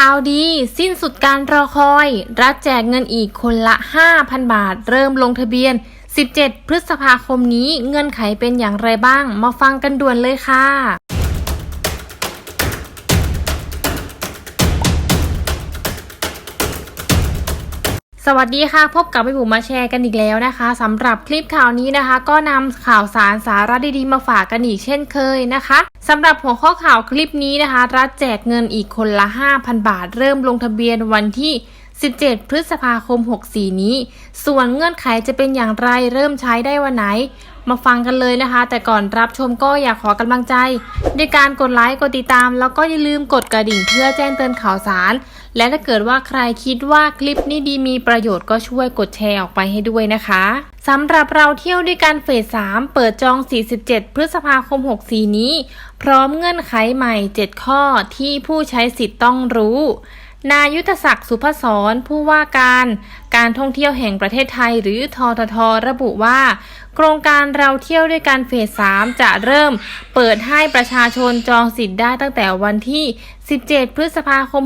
ข่าวดีสิ้นสุดการรอคอย รัฐแจกเงินอีกคนละ 5,000 บาท เริ่มลงทะเบียน 17 พฤษภาคมนี้เงื่อนไขเป็นอย่างไรบ้าง มาฟังกันด่วนเลยค่ะ สวัสดีค่ะ พบกับพี่บุ๋มมาแชร์กันอีกแล้วนะคะสำหรับคลิปข่าวนี้นะคะ ก็นำข่าวสารสาระดีๆมาฝากกันอีกเช่นเคยนะคะสำหรับหัวข้อข่าวคลิปนี้นะคะ รัฐแจกเงินอีกคนละ 5,000 บาท เริ่มลงทะเบียนวันที่ 17 พฤษภาคม 64 นี้ ส่วนเงื่อนไขจะเป็นอย่างไรเริ่มใช้ได้วันไหน มาฟังกันเลยนะคะ แต่ก่อนรับชมก็อยากขอกำลังใจด้วยการกดไลค์กดติดตาม แล้วก็อย่าลืมกดกระดิ่งเพื่อแจ้งเตือนข่าวสาร และถ้าเกิดว่าใครคิดว่าคลิปนี้ดีมีประโยชน์ก็ช่วยกดแชร์ออกไปให้ด้วยนะคะสำหรับเราเที่ยวด้วยกันเฟส 3 เปิดจอง 47 พฤษภาคม 64 นี้ พร้อมเงื่อนไขใหม่ 7 ข้อที่ผู้ใช้สิทธิ์ต้องรู้ นายุทธศักดิ์สุพศรผู้ว่าการการท่องเที่ยวแห่งประเทศไทยหรือทททระบุว่า โครงการเราเที่ยวด้วยกันเฟส 3 จะเริ่มเปิดให้ประชาชนจองสิทธิ์ได้ตั้งแต่วันที่ 17 พฤษภาคม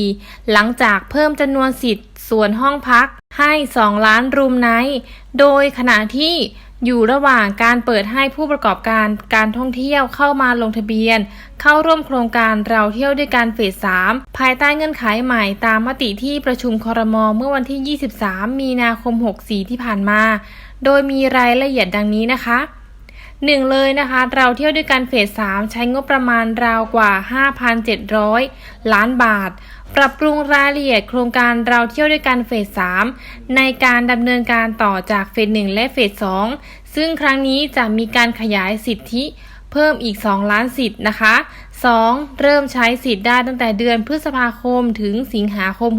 64 หลังจากเพิ่มจำนวนสิทธิ์ส่วนห้องพักให้ 2 ล้านรูมไนท์โดยขณะที่ อยู่ระหว่างการเปิดให้ผู้ประกอบการการท่องเที่ยวเข้ามาลงทะเบียน เข้าร่วมโครงการเราเที่ยวด้วยกันเฟส 3 ภายใต้เงื่อนไขใหม่ตามมติที่ประชุมคอรมอเมื่อวันที่ 23 มีนาคม 64 ที่ผ่านมา โดยมีรายละเอียดดังนี้นะคะ หนึ่งเลยนะคะ เราเที่ยวด้วยกันเฟส 3 ใช้งบประมาณราวกว่า 5,700 ล้านบาท ปรับปรุงรายละเอียดโครงการเราเที่ยวด้วยกันเฟส 3 ในการดำเนินการต่อจากเฟส 1 และเฟส 2 ซึ่งครั้งนี้จะมีการขยายสิทธิเพิ่มอีก 2 ล้านสิทธิ์นะคะ 2. เริ่มใช้สิทธิ์ได้ตั้งแต่เดือนพฤษภาคมถึงสิงหาคม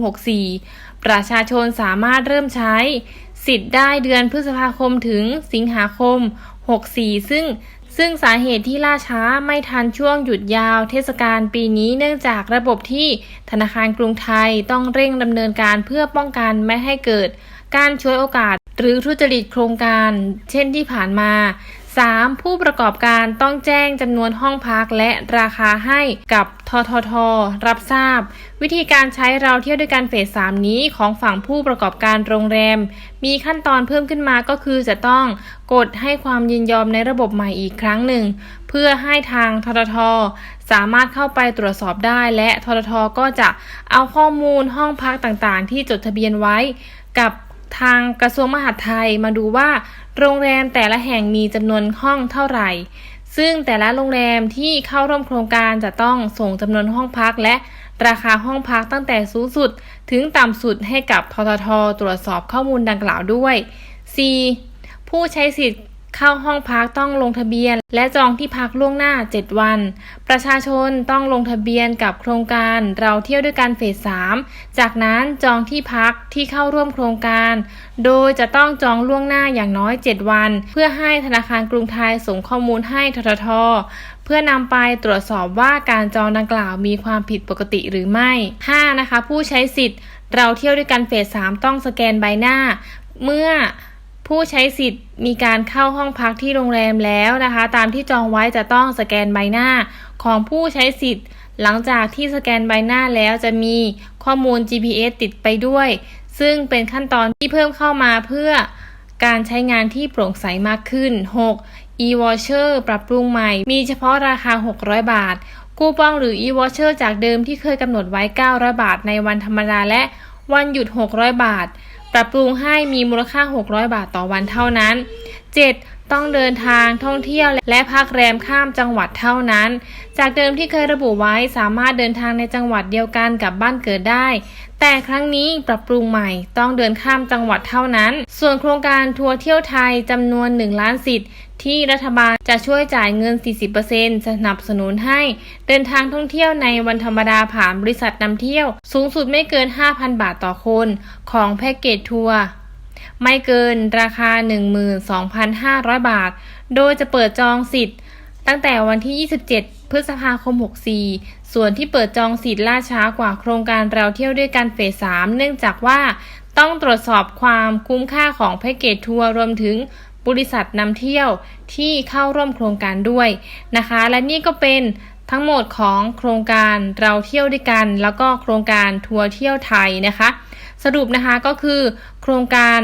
64 ประชาชนสามารถเริ่มใช้ สิทธิ์ได้เดือนพฤษภาคมถึงสิงหาคม 64 ซึ่งซึ่งสาเหตุที่ล่าช้าไม่ทันช่วงหยุดยาวเทศกาลปีนี้เนื่องจากระบบที่ธนาคารกรุงไทยต้องเร่งดำเนินการเพื่อป้องกันไม่ให้เกิดการช่วยโอกาสหรือทุจริตโครงการ เช่นที่ผ่านมา 3. ผู้ประกอบการต้องแจ้งจำนวนห้องพักและราคาให้กับททท รับทราบ วิธีการใช้เราเที่ยวด้วยกันเฟส 3 นี้ของฝั่งผู้ประกอบการโรงแรม มีขั้นตอนเพิ่มขึ้นมาก็คือจะต้องกดให้ความยินยอมในระบบใหม่อีกครั้งหนึ่ง เพื่อให้ทางททท สามารถเข้าไปตรวจสอบได้ และทททก็จะเอาข้อมูลห้องพักต่างๆ ที่จดทะเบียนไว้กับ ทางกระทรวงมหาดไทยมาดูว่า โรงแรมแต่ละแห่งมีจำนวนห้องเท่าไหร่ ซึ่งแต่ละโรงแรมที่เข้าร่วมโครงการจะต้องส่งจำนวนห้องพักและราคาห้องพักตั้งแต่สูงสุดถึงต่ำสุดให้กับททท ตรวจสอบข้อมูลดังกล่าวด้วย 4. ผู้ใช้สิทธิ์ เข้าห้องพักต้องลงทะเบียน และจองที่พักล่วงหน้า 7 วัน ประชาชนต้องลงทะเบียนกับโครงการเราเที่ยวด้วยกันเฟส 3 จากนั้นจองที่พักที่เข้าร่วมโครงการ โดยจะต้องจองล่วงหน้าอย่างน้อย 7 วัน เพื่อให้ธนาคารกรุงไทยส่งข้อมูลให้ททท เพื่อนำไปตรวจสอบว่าการจองดังกล่าวมีความผิดปกติหรือไม่ 5. นะคะผู้ใช้สิทธิ์ เราเที่ยวด้วยกันเฟส 3 ต้องสแกนใบหน้า เมื่อ ผู้ใช้สิทธิ์มีการเข้าห้องพักที่โรงแรมแล้วนะคะ ตามที่จองไว้จะต้องสแกนใบหน้าของผู้ใช้สิทธิ์ หลังจากที่สแกนใบหน้าแล้วจะมีข้อมูล GPS ติดไปด้วย ซึ่งเป็นขั้นตอนที่เพิ่มเข้ามาเพื่อการใช้งานที่โปร่งใสมากขึ้น 6. e-voucher ปรับปรุงใหม่ มีเฉพาะราคา 600 บาท คูปองหรือ e-voucher จากเดิมที่เคยกำหนดไว้ 900 บาทในวันธรรมดาและวันหยุด 600 บาท ปรับปรุงให้มีมูลค่า 600 บาทต่อวันเท่านั้น 7. ต้องเดินทางท่องเที่ยวและพักแรมข้ามจังหวัดเท่านั้น จากเดิมที่เคยระบุไว้สามารถเดินทางในจังหวัดเดียวกันกับบ้านเกิดได้ แต่ครั้งนี้ปรับปรุงใหม่ต้องเดินข้ามจังหวัดเท่านั้น ส่วนโครงการทัวร์เที่ยวไทยจำนวน 1 ล้านสิทธิ์ที่รัฐบาลจะช่วยจ่ายเงิน 40%สนับสนุนให้ เดินทางท่องเที่ยวในวันธรรมดาผ่านบริษัทนำเที่ยว สูงสุดไม่เกิน 5,000 บาทต่อคน ของแพ็กเกจทัวร์ ไม่เกินราคา 12,500 บาท โดยจะเปิดจองสิทธิ์ ตั้งแต่วันที่ 27 พฤษภาคม 64 ส่วนที่เปิดจองสิทธิ์ล่าช้ากว่าโครงการเราเที่ยวด้วยกันเฟส 3 เนื่องจากว่าต้องตรวจสอบความคุ้มค่าของแพ็กเกจทัวร์รวมถึงบริษัทนำเที่ยวที่เข้าร่วมโครงการด้วยนะคะ และนี่ก็เป็นทั้งหมดของโครงการเราเที่ยวด้วยกัน แล้วก็โครงการทัวร์เที่ยวไทยนะคะ สรุปนะคะก็คือโครงการ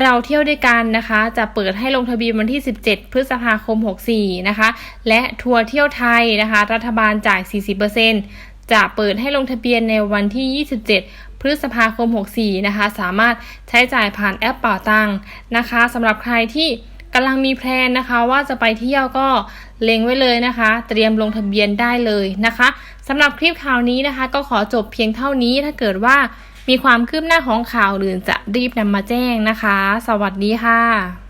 เราเที่ยวด้วยกันนะคะ จะเปิดให้ลงทะเบียนวันที่ 17 พฤษภาคม 64 นะคะ และทัวร์เที่ยวไทยนะคะ รัฐบาลจ่าย 40%จะเปิดให้ลงทะเบียนในวันที่ 27 พฤษภาคม 64 นะคะ สามารถใช้จ่ายผ่านแอปเป่าตังค์นะคะสำหรับใครที่กำลังมีแพลนนะคะ ว่าจะไปเที่ยวก็เล็งไว้เลยนะคะ เตรียมลงทะเบียนได้เลยนะคะสำหรับคลิปข่าวนี้นะคะ ก็ขอจบเพียงเท่านี้ถ้าเกิดว่า มีความคืบหน้าของข่าวหรือจะรีบนำมาแจ้งนะคะ สวัสดีค่ะ